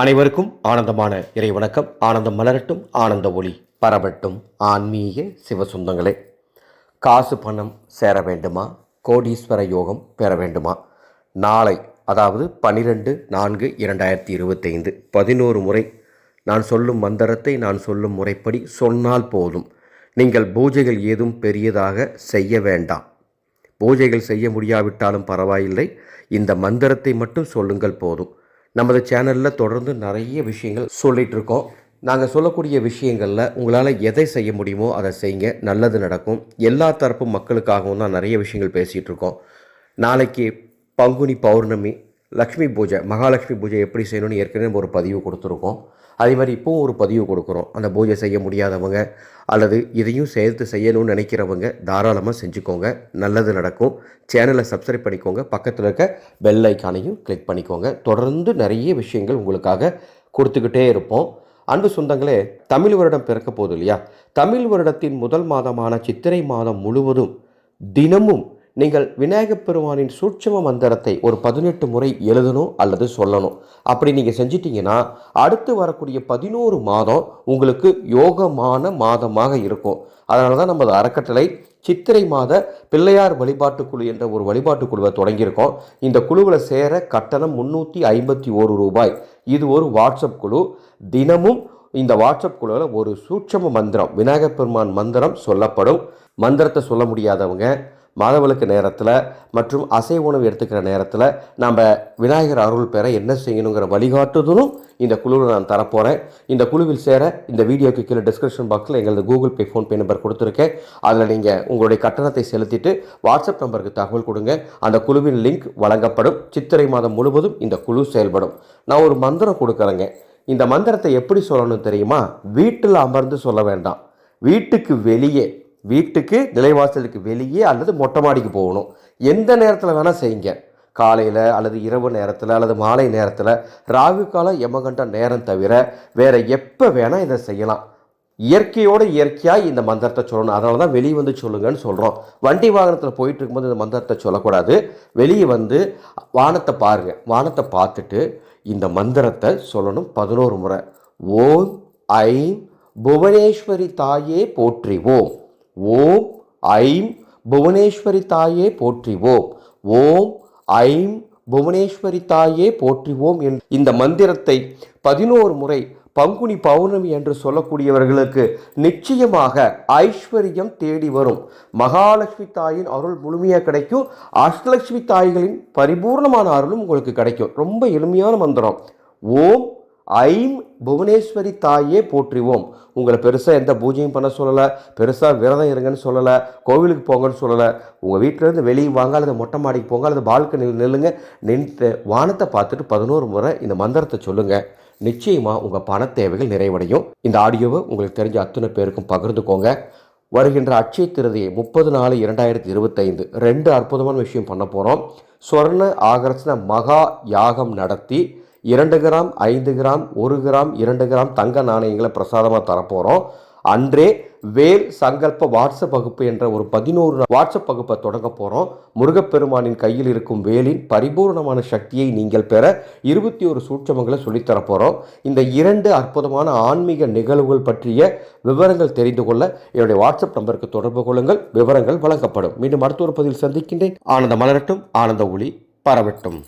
அனைவருக்கும் ஆனந்தமான இறை வணக்கம் ஆனந்தம் மலரட்டும் ஆனந்த ஒளி பரவட்டும். ஆன்மீக சிவசுந்தங்களே காசு பணம் சேர வேண்டுமா? கோடீஸ்வர யோகம் பெற வேண்டுமா? நாளை அதாவது பனிரெண்டு நான்கு இரண்டாயிரத்தி இருபத்தைந்து பதினோரு முறை நான் சொல்லும் மந்திரத்தை நான் சொல்லும் முறைப்படி சொன்னால் போதும். நீங்கள் பூஜைகள் ஏதும் பெரியதாக செய்ய வேண்டாம். பூஜைகள் செய்ய முடியாவிட்டாலும் பரவாயில்லை. இந்த மந்திரத்தை மட்டும் சொல்லுங்கள் போதும். நமது சேனலில் தொடர்ந்து நிறைய விஷயங்கள் சொல்லிகிட்ருக்கோம் இருக்கோம் நாங்கள் சொல்லக்கூடிய விஷயங்களில் உங்களால் எதை செய்ய முடியுமோ அதை செய்யுங்க நல்லது நடக்கும். எல்லா தரப்பு மக்களுக்காகவும் தான் நிறைய விஷயங்கள் பேசிகிட்டு இருக்கோம் நாளைக்கு பங்குனி பௌர்ணமி லக்ஷ்மி பூஜை மகாலட்சுமி பூஜை எப்படி செய்யணும்னு ஏற்கனவே நம்ம ஒரு பதிவு கொடுத்துருக்கோம். அதே மாதிரி இப்போவும் ஒரு பதிவு கொடுக்குறோம். அந்த பூஜை செய்ய முடியாதவங்க அல்லது இதையும் சேர்த்து செய்யணும்னு நினைக்கிறவங்க தாராளமாக செஞ்சுக்கோங்க. நல்லது நடக்கும். சேனலை சப்ஸ்கிரைப் பண்ணிக்கோங்க. பக்கத்தில் இருக்க பெல் ஐக்கானையும் கிளிக் பண்ணிக்கோங்க. தொடர்ந்து நிறைய விஷயங்கள் உங்களுக்காக கொடுத்துக்கிட்டே இருப்போம். அன்பு சொந்தங்களே தமிழ் வருடம் பிறக்க போகுது இல்லையா? தமிழ் வருடத்தின் முதல் மாதமான சித்திரை மாதம் முழுவதும் தினமும் நீங்கள் விநாயகப் பெருமானின் சூட்சம மந்திரத்தை ஒரு பதினெட்டு முறை எழுதணும் அல்லது சொல்லணும். அப்படி நீங்கள் செஞ்சிட்டிங்கன்னா அடுத்து வரக்கூடிய பதினோரு மாதம் உங்களுக்கு யோகமான மாதமாக இருக்கும். அதனால தான் நமது அறக்கட்டளை சித்திரை மாத பிள்ளையார் வழிபாட்டு குழு என்ற ஒரு வழிபாட்டு குழுவை தொடங்கியிருக்கோம். இந்த குழுவில் சேர கட்டணம் முந்நூற்றி ஐம்பத்தி ஒரு ரூபாய். இது ஒரு வாட்ஸ்அப் குழு. தினமும் இந்த வாட்ஸ்அப் குழுவில் ஒரு சூட்சம மந்திரம் விநாயகப் பெருமான் மந்திரம் சொல்லப்படும். மந்திரத்தை சொல்ல முடியாதவங்க மாதவிளக்கு நேரத்தில் மற்றும் அசை உணவு எடுத்துக்கிற நேரத்தில் நம்ம விநாயகர் அருள் பெற என்ன செய்யணுங்கிற வழிகாட்டுதலும் இந்த குழுவில் நான் தரப்போகிறேன் இந்த குழுவில் சேர இந்த வீடியோக்கு கீழே டிஸ்கிரிப்ஷன் பாக்ஸில் எங்களது கூகுள் பே ஃபோன்பே நம்பர் கொடுத்துருக்கேன். அதில் நீங்கள் உங்களுடைய கட்டணத்தை செலுத்திட்டு வாட்ஸ்அப் நம்பருக்கு தகவல் கொடுங்க. அந்த குழுவின் லிங்க் வழங்கப்படும். சித்திரை மாதம் முழுவதும் இந்த குழு செயல்படும். நான் ஒரு மந்திரம் கொடுக்குறேங்க. இந்த மந்திரத்தை எப்படி சொல்லணும் தெரியுமா? வீட்டில் அமர்ந்து சொல்ல வேண்டாம். வீட்டுக்கு வெளியே வீட்டுக்கு நிலைவாசலுக்கு வெளியே அல்லது மொட்டை மாடிக்கு போகணும். எந்த நேரத்தில் வேணால் செய்யுங்க. காலையில் அல்லது இரவு நேரத்தில் அல்லது மாலை நேரத்தில் ராகு காலம் யமகண்ட நேரம் தவிர வேறு எப்போ வேணால் இதை செய்யலாம். இயற்கையோட இயற்கையாக இந்த மந்திரத்தை சொல்லணும். அதனால தான் வெளியே வந்து சொல்லுங்கன்னு சொல்கிறோம் வண்டி வாகனத்தில் போயிட்டு இருக்கும்போது இந்த மந்திரத்தை சொல்லக்கூடாது. வெளியே வந்து வானத்தை பாருங்கள் வானத்தை பார்த்துட்டு இந்த மந்திரத்தை சொல்லணும் பதினோரு முறை. ஓம் ஐம் புவனேஸ்வரி தாயே போற்றிவோம் ஓம். ஓம் ஐம் புவனேஸ்வரி தாயே போற்றிவோம். ஓம் ஐம் புவனேஸ்வரி தாயே போற்றிவோம் என். இந்த மந்திரத்தை பதினோரு முறை பங்குனி பௌர்ணமி என்று சொல்லக்கூடியவர்களுக்கு நிச்சயமாக ஐஸ்வர்யம் தேடி வரும். மகாலட்சுமி தாயின் அருள் முழுமையாக கிடைக்கும். அஷ்டலட்சுமி தாய்களின் பரிபூர்ணமான அருளும் உங்களுக்கு கிடைக்கும். ரொம்ப எளிமையான மந்திரம். ஓம் ஐம் புவனேஸ்வரி தாயே போற்றிவோம். உங்களை பெருசாக எந்த பூஜையும் பண்ண சொல்லலை. பெருசாக விரதம் இருங்கன்னு சொல்லலை. கோவிலுக்கு போங்கன்னு சொல்லலை. உங்கள் வீட்டிலேருந்து வெளியே வாங்க அல்லது மொட்டை மாடிக்கு போங்க அல்லது பால்கனியில் நில்லுங்க. நின்று வானத்தை பார்த்துட்டு பதினோரு முறை இந்த மந்திரத்தை சொல்லுங்கள் நிச்சயமாக உங்கள் பண தேவைகள் நிறைவடையும். இந்த ஆடியோவை உங்களுக்கு தெரிஞ்ச அத்தனை பேருக்கும் பகிர்ந்துக்கோங்க. வருகின்ற அட்சய திருதியை முப்பது நாலு இரண்டாயிரத்தி இருபத்தைந்து ரெண்டு அற்புதமான விஷயம் பண்ண போகிறோம் சொர்ண ஆகர்ஷண மகா யாகம் நடத்தி இரண்டு கிராம் ஐந்து கிராம் ஒரு கிராம் இரண்டு கிராம் தங்க நாணயங்களை பிரசாதமாக தரப்போகிறோம் அன்றே வேல் சங்கல்ப வாட்ஸ்அப் வகுப்பு என்ற ஒரு பதினோரு வாட்ஸ்அப் வகுப்பை தொடங்க போகிறோம் முருகப்பெருமானின் கையில் இருக்கும் வேலின் பரிபூர்ணமான சக்தியை நீங்கள் பெற இருபத்தி ஒரு சூட்சமங்களை சொல்லித்தர போகிறோம் இந்த இரண்டு அற்புதமான ஆன்மீக நிகழ்வுகள் பற்றிய விவரங்கள் தெரிந்து கொள்ள என்னுடைய வாட்ஸ்அப் நம்பருக்கு தொடர்பு கொள்ளுங்கள். விவரங்கள் வழங்கப்படும். மீண்டும் அடுத்த ஒரு சந்திக்கின்றேன். ஆனந்த மலரட்டும் ஆனந்த ஒளி பரவட்டும்.